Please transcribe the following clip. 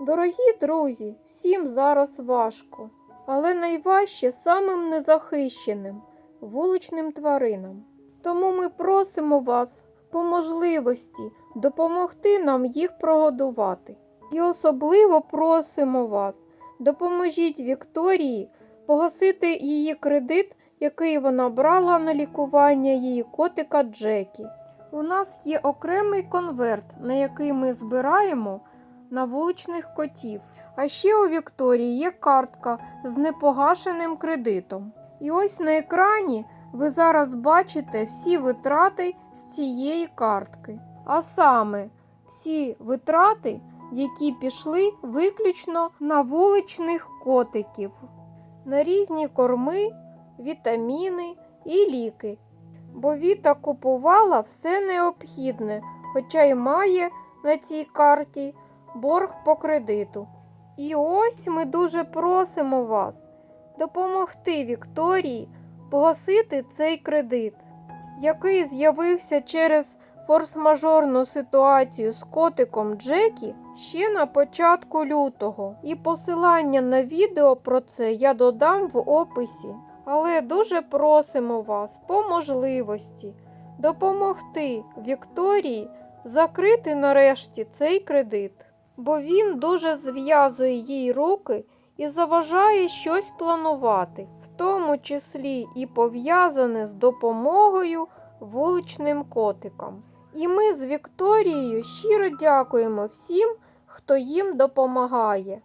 Дорогі друзі, всім зараз важко, але найважче самим незахищеним вуличним тваринам. Тому ми просимо вас по можливості допомогти нам їх прогодувати. І особливо просимо вас, допоможіть Вікторії погасити її кредит, який вона брала на лікування її котика Джекі. У нас є окремий конверт, на який ми збираємо на вуличних котів. А ще у Вікторії є картка з непогашеним кредитом. І ось на екрані ви зараз бачите всі витрати з цієї картки. А саме всі витрати, які пішли виключно на вуличних котиків, на різні корми, вітаміни і ліки. Бо Віта купувала все необхідне, хоча й має на цій карті борг по кредиту. І ось ми дуже просимо вас допомогти Вікторії погасити цей кредит, який з'явився через форс-мажорну ситуацію з котиком Джекі ще на початку лютого. І посилання на відео про це я додам в описі. Але дуже просимо вас по можливості допомогти Вікторії закрити нарешті цей кредит, бо він дуже зв'язує їй руки і заважає щось планувати, в тому числі і пов'язане з допомогою вуличним котикам. І ми з Вікторією щиро дякуємо всім, хто їм допомагає.